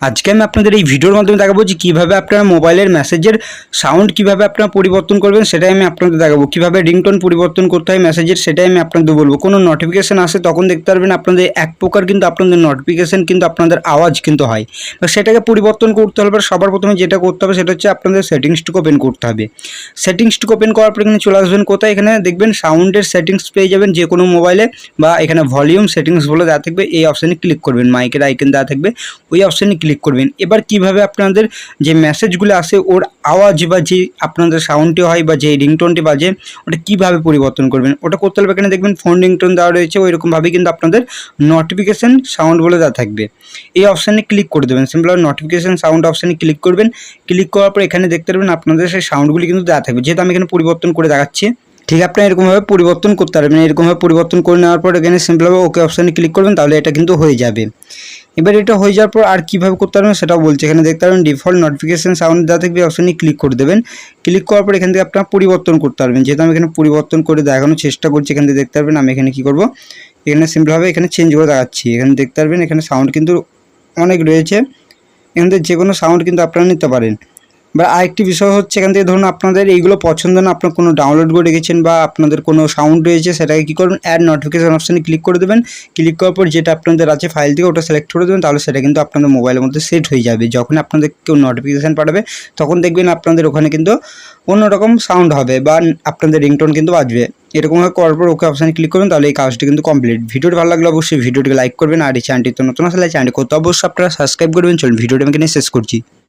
আজকে আমি আপনাদের এই ভিডিওর মাধ্যমে দেখাবো যে কীভাবে আপনারা মোবাইলের মেসেজের সাউন্ড কীভাবে আপনারা পরিবর্তন করবেন, সেটাই আমি আপনাদের দেখাবো। কীভাবে রিংটোন পরিবর্তন করতে হয় মেসেজের, সেটাই আমি আপনাদের বলব। কোনো নোটিফিকেশান আসে তখন দেখতে পারবেন আপনাদের এক প্রকার কিন্তু আপনাদের নোটিফিকেশান কিন্তু আপনাদের আওয়াজ কিন্তু হয়। সেটাকে পরিবর্তন করতে হলে সবার প্রথমে যেটা করতে হবে সেটা হচ্ছে আপনাদের সেটিংসটুকু ওপেন করতে হবে। সেটিংসটুকু ওপেন করার পর এখানে চলে আসবেন কোথায়? এখানে দেখবেন সাউন্ডের সেটিংস পেয়ে যাবেন যে কোনো মোবাইলে বা এখানে ভলিউম সেটিংস বলে দেওয়া থাকবে, এই অপশানে ক্লিক করবেন। মাইকের আইকন দেওয়া থাকবে, ওই অপশানে ক্লিক করবেন। এবার কীভাবে আপনাদের যে মেসেজগুলো আসে, ওর আওয়াজ বা যে আপনাদের সাউন্ডটি হয় বা যে রিংটোনটি বাজে, ওটা কীভাবে পরিবর্তন করবেন? ওটা করতে হলে এখানে দেখবেন ফোন রিংটোন দেওয়া রয়েছে ওই রকমভাবে কিন্তু আপনাদের নোটিফিকেশান বলে দেওয়া থাকবে। এই অপশানে ক্লিক করে দেবেন। সিম্পল নোটিফিকেশান সাউন্ড অপশানে ক্লিক করবেন। ক্লিক করার পর এখানে দেখতে পারবেন আপনাদের সেই সাউন্ডগুলি কিন্তু দেওয়া থাকবে। যেহেতু আমি এখানে পরিবর্তন করে দেখাচ্ছি, ঠিক আপনি এরকমভাবে পরিবর্তন করতে পারবেন। এরকমভাবে পরিবর্তন করে নেওয়ার পর এখানে সিম্পলভাবে ওকে অপশানে ক্লিক করবেন, তাহলে এটা কিন্তু হয়ে যাবে। এবার এটা হয়ে যাওয়ার পর আর কীভাবে করতে পারবেন সেটাও বলছে। এখানে দেখতে পারবেন ডিফল্ট নোটিফিকেশান সাউন্ড দেওয়া থাকবে অপশানে ক্লিক করে দেবেন। ক্লিক করার পর এখান থেকে আপনারা পরিবর্তন করতে পারবেন। যেহেতু আমি এখানে পরিবর্তন করে দেখানোর চেষ্টা করছি, এখান থেকে দেখতে পারবেন আমি এখানে কী করব। এখানে সিম্পলভাবে এখানে চেঞ্জ করে দেখাচ্ছি। এখানে দেখতে পারবেন এখানে সাউন্ড কিন্তু অনেক রয়েছে। এখান থেকে যে কোনো সাউন্ড কিন্তু আপনারা নিতে পারেন। বা আরেকটি বিষয় হচ্ছে এখান থেকে ধরুন আপনাদের এইগুলো পছন্দ না, আপনার কোনো ডাউনলোড করে রেখেছেন বা আপনাদের কোনো সাউন্ড রয়েছে, সেটাকে কী করবেন অ্যাড নোটিফিকেশান অপশানে ক্লিক করে দেবেন। ক্লিক করার পর যেটা আপনাদের আছে ফাইল থেকে ওটা সিলেক্ট করে দেবেন, তাহলে সেটা কিন্তু আপনাদের মোবাইলের মধ্যে সেট হয়ে যাবে। যখন আপনাদের কেউ নোটিফিকেশান পাঠাবে, তখন দেখবেন আপনাদের ওখানে কিন্তু অন্যরকম সাউন্ড হবে বা আপনাদের রিংটোন কিন্তু বাজবে। এরকমভাবে করার পর ওকে অপশানে ক্লিক করবেন, তাহলে এই কাজটি কিন্তু কমপ্লিট ভিডিওটি ভালো লাগলে অবশ্যই ভিডিওটিকে লাইক করবেন, আর এই চ্যানেলটি তো নতুন আসলে চ্যানেলটি করতে অবশ্যই আপনারা সাবস্ক্রাইব করবেন। চলুন, ভিডিওটি আমি শেষ করছি।